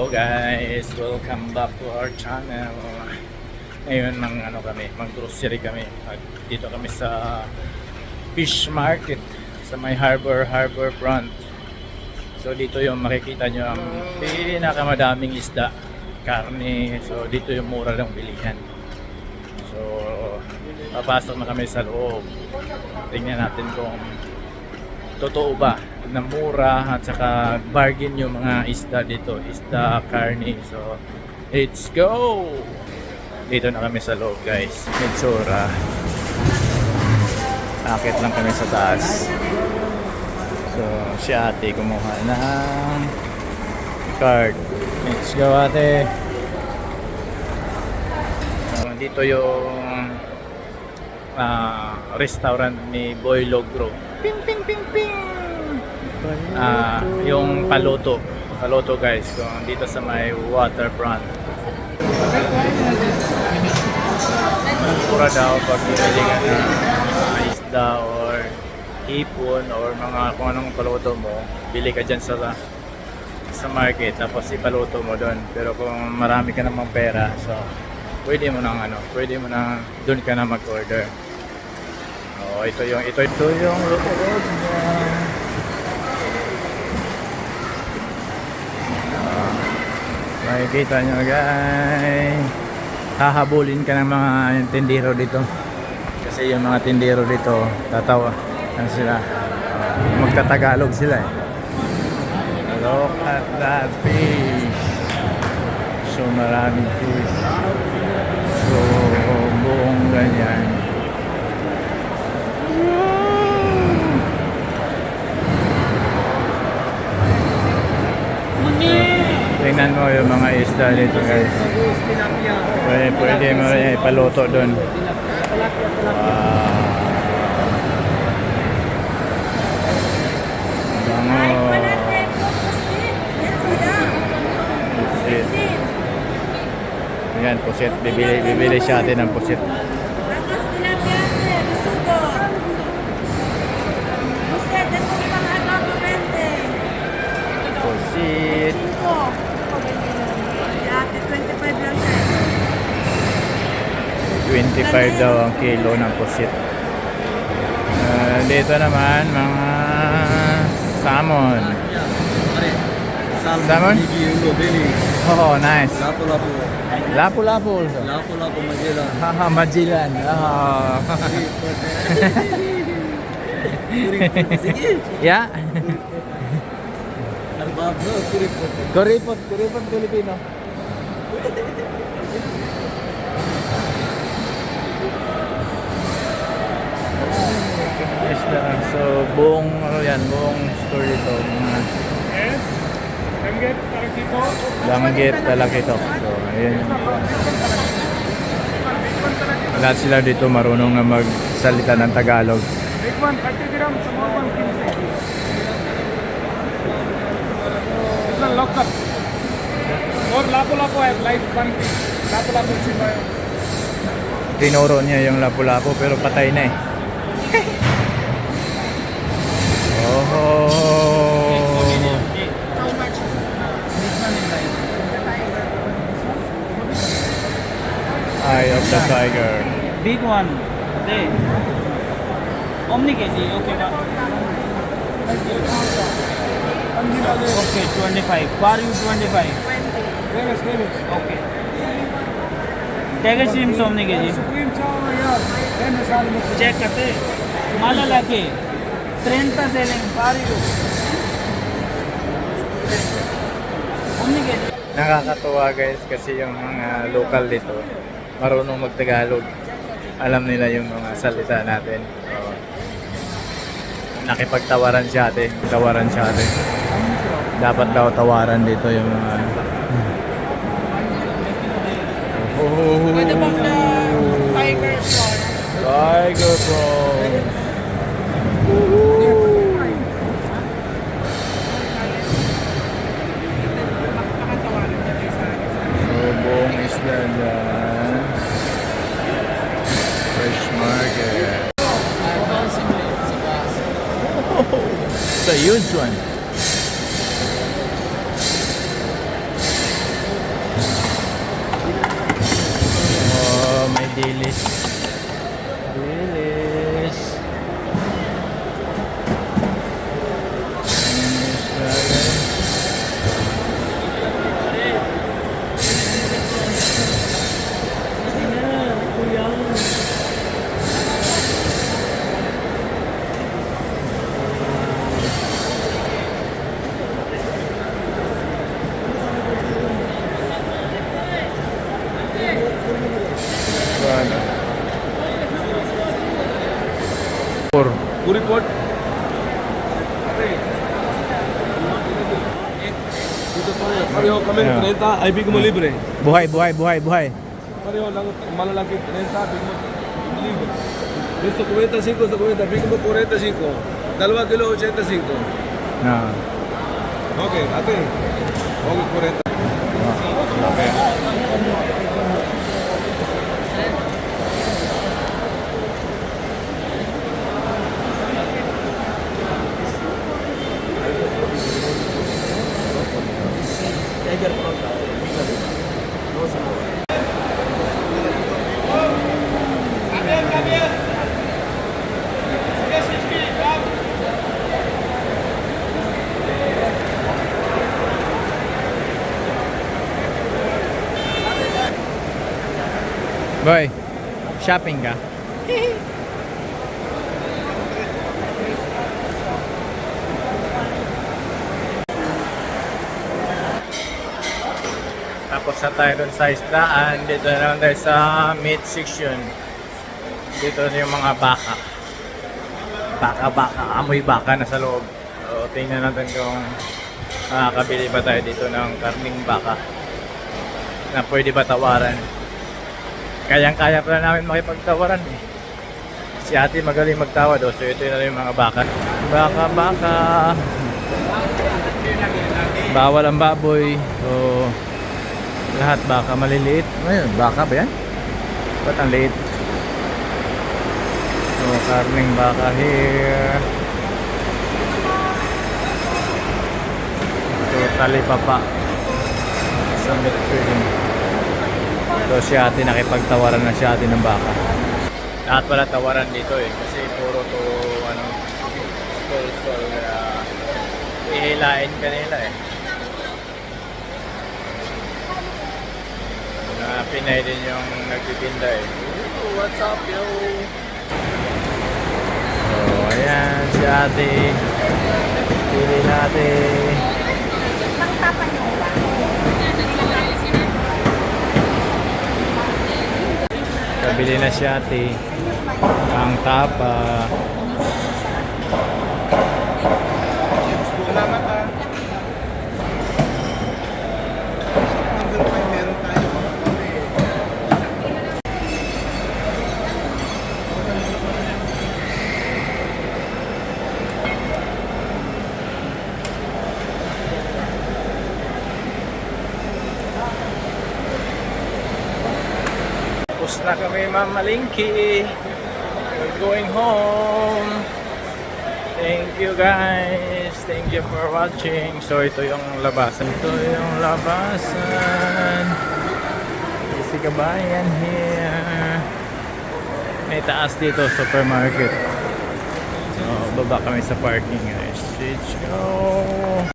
Hello guys, welcome back to our channel. Ngayon mang ano kami, mag grocery kami. At dito kami sa fish market sa may harbor harbor front. So dito yung makikita nyo ang pinakamadaming isda, karne. So dito yung mura ng bilihan. So papasok na kami sa loob. Tingnan natin kung totoo ba na mura at saka bargain yung mga isda dito? Isda, karne so let's go! Dito na kami sa loob guys. Mitsura. Akit lang kami sa taas. So si ate kumuha ng card. Let's go ate! So, dito yung ah, restaurant ni Boy Logro ping ping ping ping Ah, yung paluto. Paluto guys, kung dito sa may waterfront. Mura daw pag bumili ka ng mga isda or hipon or mga kung anong paluto mo, bili ka dyan sa sa market tapos ipaluto mo doon. Pero kung marami ka namang pera, so pwede mo nang ano, pwede mo na doon ka na mag-order. Oh, ito yung ito ito yung loob. Niya. Makikita nyo guys. Hahabulin ka ng mga tindero dito. Kasi yung mga tindero dito Tatawa Ano sila. Uh, Magtatagalog sila eh. Look at that fish. So maraming fish. So buong ganyan Tingnan mo yung mga isda dito guys. Pwede, pwede mo rin ipaluto doon. Wow. Bango. Pusit. Ayan, pusit. Bibili, bibili siya atin ng pusit. Pusit. 25 daw ang kilo ng pusit. Ah, dito naman, mga salmon. Salmon? Oh, nice. Lapu-lapu. Lapu-lapu also. Lapu-lapu Magellan. Haha, Magellan. Sige. yeah. Kuripot, kuripot Filipino. So, buong, ano yan, buong store dito. Yes. Langgit, tarakito. langgit, talakito. So, ayun. Lahat sila dito marunong na magsalita ng Tagalog. Big one, 30 grams, small one, 15. This one local. Or lapu-lapu, I have live one. Lapu-lapu, Simayo. Tinuro niya yung lapu-lapu pero patay na eh. the tiger. Big one. They. Omni kg. Okay, one. Okay, 25. For you, 25. Famous, famous. Okay. Tiger shrimp omni kg. Supreme chow, yeah. Famous animal. Check करते माला लाके 30 selling for you. Omni kg. Nakakatuwa guys kasi yung mga local dito marunong magtagalog. Alam nila yung mga salita natin. So, nakipagtawaran siya ate. Tawaran siya ate. Dapat daw tawaran dito yung mga Oh, What about the tiger prawns? Tiger prawns. So, huge one. Oh, may dilis. Mo libre. Buhay, buhay, buhay, buhay. Pareho lang, malalaki, 30, bigyan mo libre. Gusto 45 sa 40, bigyan mo 45. Dalawa kilo, 85. Na. Okay, ate. Okay, 40. Okay. Boy, shopping ka? Tapos na tayo dun sa isdaan. Dito na tayo sa meat section. Dito na yung mga baka. Baka, baka. Amoy baka na sa loob. So, tingnan natin kung makakabili ba tayo dito ng karning baka na pwede ba tawaran. Kayang-kaya pala namin makipagtawaran eh. Si ate magaling magtawad oh. So ito na yung mga baka. Baka, baka. Bawal ang baboy. So lahat baka maliliit. Ayun, baka ba yan? Ba't ang liit? So karning baka here. So talipapa. Sa meat trading. So si ate nakipagtawaran na si ate ng baka. Lahat pala tawaran dito eh. Kasi puro to ano, stall stall uh, ihilain kanila eh. Na Pinay din yung nagtitinda eh. Ooh, what's up yo? So ayan si ate. Pili natin. Kabili na si ate. Ang tapa. Na kami mamalingki. We're going home. Thank you guys. Thank you for watching. So ito yung labasan. Ito yung labasan. Si kabayan here. May taas dito, supermarket. So, baba kami sa parking guys. Let's go.